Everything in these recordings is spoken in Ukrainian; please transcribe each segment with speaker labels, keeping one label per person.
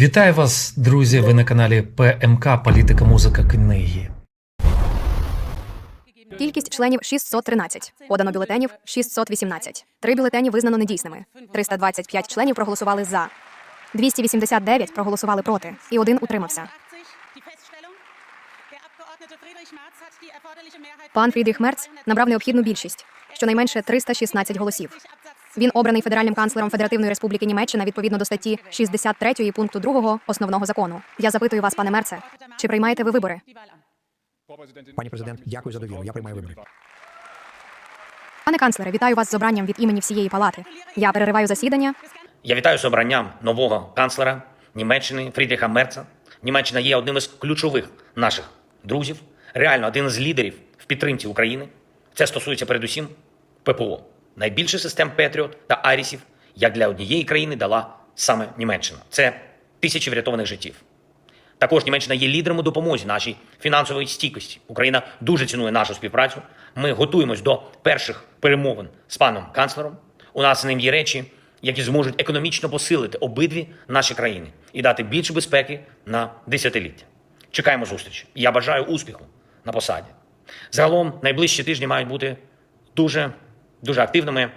Speaker 1: Вітаю вас, друзі! Ви на каналі ПМК Політика, музика, книги.
Speaker 2: Кількість членів 613. Подано бюлетенів 618. Три бюлетені визнано недійсними. 325 членів проголосували за. 289 проголосували проти, і один утримався. Пан Фрідріх Мерц набрав необхідну більшість, щонайменше 316 голосів. Він обраний федеральним канцлером Федеративної Республіки Німеччина відповідно до статті 63 пункту 2 основного закону. Я запитую вас, пане Мерце, чи приймаєте ви вибори?
Speaker 3: Пані президент, дякую за довіру. Я приймаю вибори.
Speaker 2: Пане канцлере, вітаю вас з обранням від імені всієї палати. Я перериваю засідання.
Speaker 4: Я вітаю з обранням нового канцлера Німеччини Фрідріха Мерца. Німеччина є одним із ключових наших друзів, реально один з лідерів в підтримці України. Це стосується передусім ППО. Найбільше систем Петріот та Арісів, як для однієї країни, дала саме Німеччина. Це тисячі врятованих життів. Також Німеччина є лідером у допомозі нашій фінансової стійкості. Україна дуже цінує нашу співпрацю. Ми готуємось до перших перемовин з паном канцлером. У нас з ним є речі, які зможуть економічно посилити обидві наші країни і дати більше безпеки на десятиліття. Чекаємо зустрічі. Я бажаю успіху на посаді. Загалом найближчі тижні мають бути дуже, дуже активними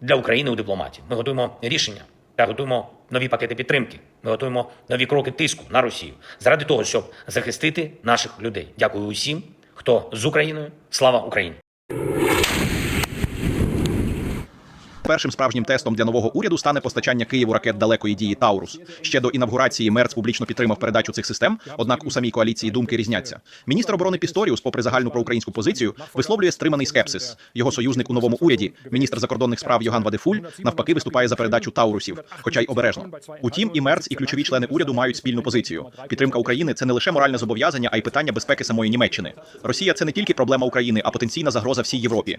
Speaker 4: для України у дипломатії. Ми готуємо рішення та готуємо нові пакети підтримки. Ми готуємо нові кроки тиску на Росію заради того, щоб захистити наших людей. Дякую усім, хто з Україною. Слава Україні!
Speaker 5: Першим справжнім тестом для нового уряду стане постачання Києву ракет далекої дії Таурус. Ще до інавгурації Мерц публічно підтримав передачу цих систем. Однак у самій коаліції думки різняться. Міністр оборони Пісторіус, попри загальну проукраїнську позицію, висловлює стриманий скепсис. Його союзник у новому уряді, міністр закордонних справ Йоган Вадефуль, навпаки, виступає за передачу Таурусів, хоча й обережно. Утім, і Мерц, і ключові члени уряду мають спільну позицію. Підтримка України це не лише моральне зобов'язання, а й питання безпеки самої Німеччини. Росія це не тільки проблема України, а потенційна загроза всій Європі.